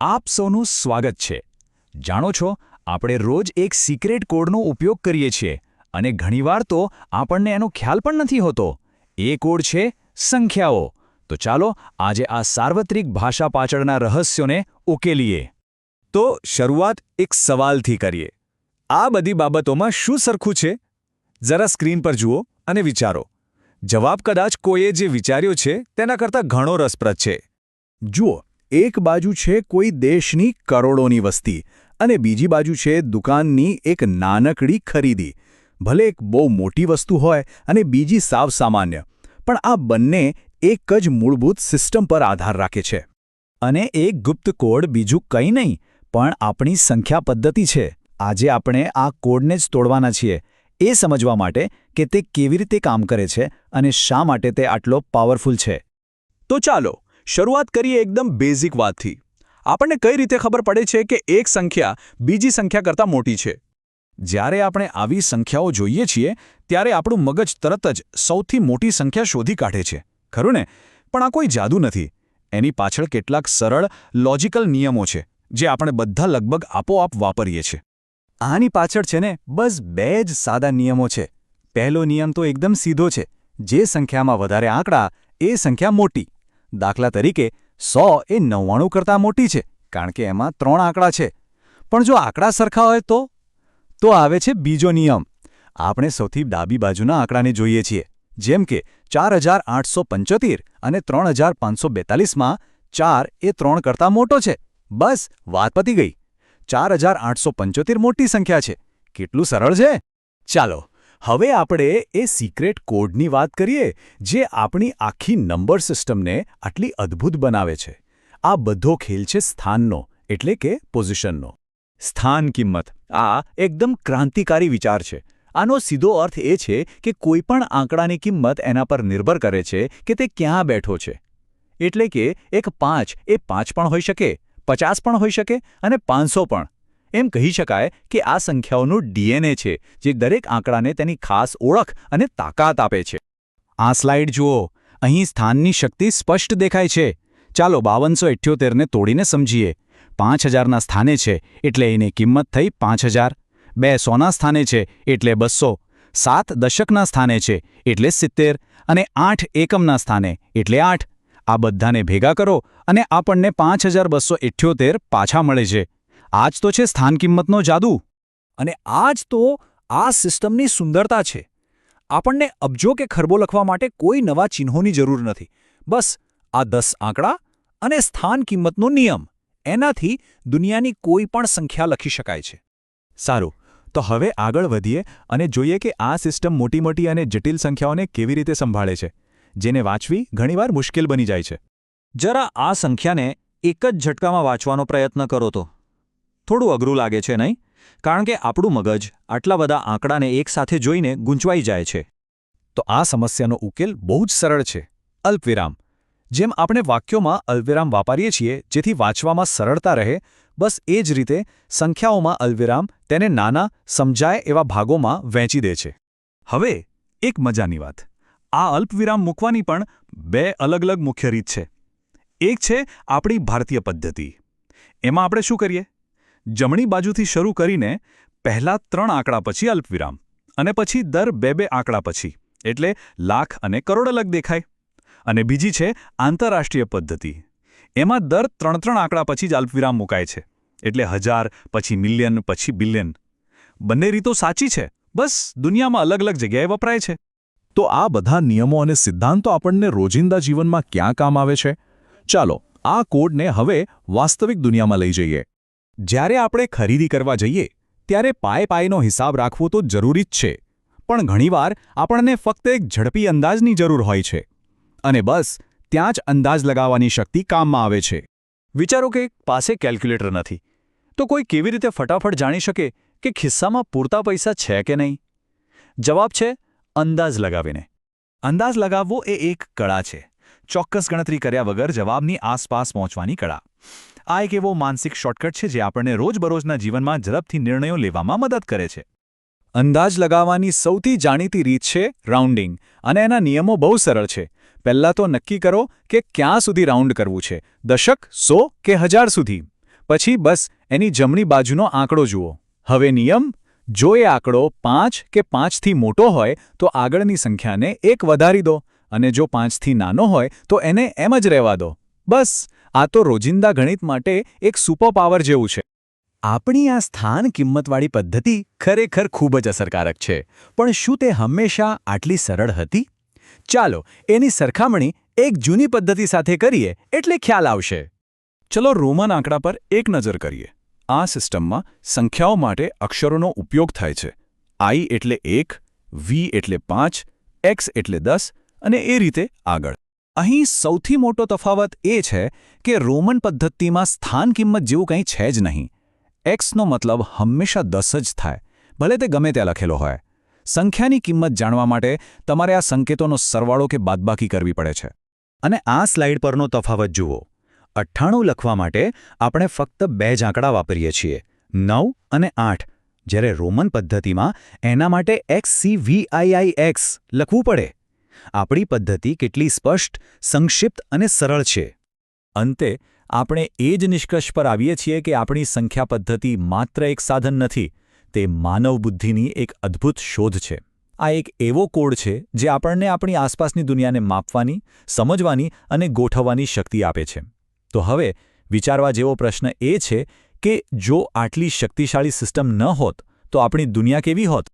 આપ સૌનું સ્વાગત છે. જાણો છો, આપણે રોજ એક સિક્રેટ કોડનો ઉપયોગ કરીએ છીએ અને ઘણીવાર તો આપણને એનો ખ્યાલ પણ નથી હોતો. એ કોડ છે સંખ્યાઓ. તો ચાલો આજે આ સાર્વત્રિક ભાષા પાછળના રહસ્યોને ઉકેલીએ. તો શરૂઆત એક સવાલથી કરીએ. આ બધી બાબતોમાં શું સરખું છે? જરા સ્ક્રીન પર જુઓ અને વિચારો. જવાબ કદાચ કોઈએ જે વિચાર્યો છે તેના કરતાં ઘણો રસપ્રદ છે. જુઓ એક બાજુ છે કોઈ દેશની કરોડોની વસ્તી અને બીજી બાજુ છે દુકાનની એક નાનકડી ખરીદી. ભલે એક બહુ મોટી વસ્તુ હોય અને બીજી સાવ સામાન્ય, પણ આ બંને એક જ મૂળભૂત સિસ્ટમ પર આધાર રાખે છે. અને એક ગુપ્ત કોડ બીજું કંઈ નહીં, પણ આપણી સંખ્યા પદ્ધતિ છે. આજે આપણે આ કોડને જ તોડવાના છીએ. એ સમજવા માટે કે તે કેવી રીતે કામ કરે છે અને શા માટે તે આટલો પાવરફુલ છે. તો ચાલો શરૂઆત કરીએ એકદમ બેઝિક વાતથી. આપણને કઈ રીતે ખબર પડે છે કે એક સંખ્યા બીજી સંખ્યા કરતાં મોટી છે? જ્યારે આપણે આવી સંખ્યાઓ જોઈએ છીએ, ત્યારે આપણું મગજ તરત જ સૌથી મોટી સંખ્યા શોધી કાઢે છે. ખરું ને? પણ આ કોઈ જાદુ નથી. એની પાછળ કેટલાક સરળ લોજિકલ નિયમો છે, જે આપણે બધા લગભગ આપોઆપ વાપરીએ છીએ. આની પાછળ છે ને, બસ બે જ સાદા નિયમો છે. પહેલો નિયમ તો એકદમ સીધો છે. જે સંખ્યામાં વધારે આંકડા, એ સંખ્યા મોટી. દાખલા તરીકે, સો એ નવ્વાણું કરતાં મોટી છે, કારણ કે એમાં ત્રણ આંકડા છે. પણ જો આંકડા સરખા હોય તો? તો આવે છે બીજો નિયમ. આપણે સૌથી ડાબી બાજુના આંકડાને જોઈએ છીએ, જેમ કે ચાર હજાર આઠસો પંચોતેર અને ત્રણ હજાર પાંચસો બેતાલીસમાં ચાર એ ત્રણ કરતાં મોટો છે. બસ, વાત પતી ગઈ. ચાર હજાર આઠસો પંચોતેર મોટી સંખ્યા છે. કેટલું સરળ છે? ચાલો હવે આપણે એ સિક્રેટ કોડની વાત કરીએ, જે આપણી આખી નંબર સિસ્ટમને આટલી અદ્ભુત બનાવે છે. આ બધો ખેલ છે સ્થાનનો, એટલે કે પોઝિશનનો સ્થાન કિંમત. આ એકદમ ક્રાંતિકારી વિચાર છે. આનો સીધો અર્થ એ છે કે કોઈપણ આંકડાની કિંમત એના પર નિર્ભર કરે છે કે તે ક્યાં બેઠો છે. એટલે કે એક પાંચ એ પાંચ પણ હોઈ શકે, પચાસ પણ હોઈ શકે અને પાંચસો પણ. એમ કહી શકાય કે આ સંખ્યાઓનું ડીએનએ છે, જે દરેક આંકડાને તેની ખાસ ઓળખ અને તાકાત આપે છે. આ સ્લાઇડ જુઓ. અહીં સ્થાનની શક્તિ સ્પષ્ટ દેખાય છે. ચાલો બાવનસો અઠ્યોતેરને તોડીને સમજીએ. પાંચ હજારના સ્થાને છે, એટલે એની કિંમત થઈ પાંચ હજાર. બે સોના સ્થાને છે, એટલે બસો. સાત દશકના સ્થાને છે, એટલે સિત્તેર. અને આઠ એકમના સ્થાને, એટલે આઠ. આ બધાને ભેગા કરો અને આપણને પાંચ પાછા મળે છે. આ જ તો છે સ્થાન કિંમતનો જાદુ. અને આ જ તો આ સિસ્ટમની સુંદરતા છે. આપણને અબજો કે ખરબો લખવા માટે કોઈ નવા ચિહ્નોની જરૂર નથી. બસ, આ દસ આંકડા અને સ્થાન કિંમતનો નિયમ. એનાથી દુનિયાની કોઈ પણ સંખ્યા લખી શકાય છે. સારું, તો હવે આગળ વધીએ અને જોઈએ કે આ સિસ્ટમ મોટી મોટી અને જટિલ સંખ્યાઓને કેવી રીતે સંભાળે છે. જેને વાંચવી ઘણીવાર મુશ્કેલ બની જાય છે. જરા આ સંખ્યાને એક જ ઝટકામાં વાંચવાનો પ્રયત્ન કરો તો. થોડું અઘરું લાગે છે નહીં? કારણ કે આપણું મગજ આટલા બધા આંકડાને એકસાથે જોઈને ગૂંચવાઈ જાય છે. તો આ સમસ્યાનો ઉકેલ બહુ જ સરળ છે. અલ્પવિરામ. જેમ આપણે વાક્યોમાં અલ્પવિરામ વાપરીએ છીએ, જેથી વાંચવામાં સરળતા રહે, બસ એ જ રીતે સંખ્યાઓમાં અલ્પવિરામ તેને નાના, સમજાય એવા ભાગોમાં વહેંચી દે છે. હવે એક મજાની વાત. આ અલ્પવિરામ મૂકવાની પણ બે અલગ અલગ મુખ્ય રીત છે. એક છે આપણી ભારતીય પદ્ધતિ. એમાં આપણે શું કરીએ? જમણી બાજુથી શરૂ કરીને પહેલા ત્રણ આંકડા પછી અલ્પવિરામ અને પછી દર બે બે આંકડા પછી, એટલે લાખ અને કરોડ અલગ દેખાય. અને બીજી છે આંતરરાષ્ટ્રીય પદ્ધતિ. એમાં દર ત્રણ ત્રણ આંકડા પછી જ અલ્પવિરામ મુકાય છે. એટલે હજાર, પછી મિલિયન, પછી બિલિયન. બંને રીતો સાચી છે. બસ દુનિયામાં અલગ અલગ જગ્યાએ વપરાય છે. તો આ બધા નિયમો અને સિદ્ધાંતો આપણને રોજિંદા જીવનમાં ક્યાં કામ આવે છે? ચાલો, આ કોડને હવે વાસ્તવિક દુનિયામાં લઈ જઈએ. જ્યારે આપણે ખરીદી કરવા જઈએ, ત્યારે પાયે પાયનો હિસાબ રાખવો તો જરૂરી જ છે. પણ ઘણીવાર આપણને ફક્ત એક ઝડપી અંદાજની જરૂર હોય છે. અને બસ, ત્યાં જ અંદાજ લગાવવાની શક્તિ કામમાં આવે છે. વિચારો કે પાસે કેલ્ક્યુલેટર નથી. તો કોઈ કેવી રીતે ફટાફટ જાણી શકે કે ખિસ્સામાં પૂરતા પૈસા છે કે નહીં? જવાબ છે, અંદાજ લગાવીને. અંદાજ લગાવવો એ એક કળા છે. ચોક્કસ ગણતરી કર્યા વગર જવાબની આસપાસ પહોંચવાની કળા. આ એક એવો માનસિક શોર્ટકટ છે જે આપણને રોજબરોજના જીવનમાં ઝડપથી નિર્ણયો લેવામાં મદદ કરે છે. અંદાજ લગાવવાની સૌથી જાણીતી રીત છે રાઉન્ડિંગ અને એના નિયમો બહુ સરળ છે. પહેલાં તો નક્કી કરો કે ક્યાં સુધી રાઉન્ડ કરવું છે, દશક, સો કે હજાર સુધી. પછી બસ, એની જમણી બાજુનો આંકડો જુઓ. હવે નિયમ, જો એ આંકડો પાંચ કે પાંચથી મોટો હોય, તો આગળની સંખ્યાને એક વધારી દો, અને જો પાંચથી નાનો હોય, તો એને એમ જ રહેવા દો. બસ. આ તો રોજિંદા ગણિત માટે એક સુપર પાવર જેવું છે. આપણી આ સ્થાન કિંમતવાળી પદ્ધતિ ખરેખર ખૂબ જ અસરકારક છે. પણ શું તે હંમેશા આટલી સરળ હતી? ચાલો, એની સરખામણી એક જૂની પદ્ધતિ સાથે કરીએ એટલે ખ્યાલ આવશે. ચલો રોમન આંકડા પર એક નજર કરીએ. આ સિસ્ટમમાં સંખ્યાઓ માટે અક્ષરોનો ઉપયોગ થાય છે. આઈ એટલે એક, વી એટલે પાંચ, એક્સ એટલે દસ અને એ રીતે આગળ. અહીં સૌથી મોટો તફાવત એ છે કે રોમન પદ્ધતિમાં સ્થાન કિંમત જેવું કંઈ છે જ નહીં. એક્સનો મતલબ હંમેશા દસ જ થાય, ભલે તે ગમે ત્યાં લખેલો હોય. સંખ્યાની કિંમત જાણવા માટે તમારે આ સંકેતોનો સરવાળો કે બાદબાકી કરવી પડે છે. અને આ સ્લાઇડ પરનો તફાવત જુઓ. અઠ્ઠાણું લખવા માટે આપણે ફક્ત બે જ આંકડા વાપરીએ છીએ, નવ અને આઠ. જ્યારે રોમન પદ્ધતિમાં એના માટે X C V I I X લખવું પડે. આપણી પદ્ધતિ કેટલી સ્પષ્ટ, સંક્ષિપ્ત અને સરળ છે. અંતે, આપણે એ જ નિષ્કર્ષ પર આવીએ છીએ કે આપણી સંખ્યા પદ્ધતિ માત્ર એક સાધન નથી, તે માનવ બુદ્ધિની એક અદ્ભુત શોધ છે. આ એક એવો કોડ છે જે આપણને આપણી આસપાસની દુનિયાને માપવાની, સમજવાની અને ગોઠવવાની શક્તિ આપે છે. તો હવે, વિચારવા જેવો પ્રશ્ન એ છે કે જો આટલી શક્તિશાળી સિસ્ટમ ન હોત, તો આપણી દુનિયા કેવી હોત?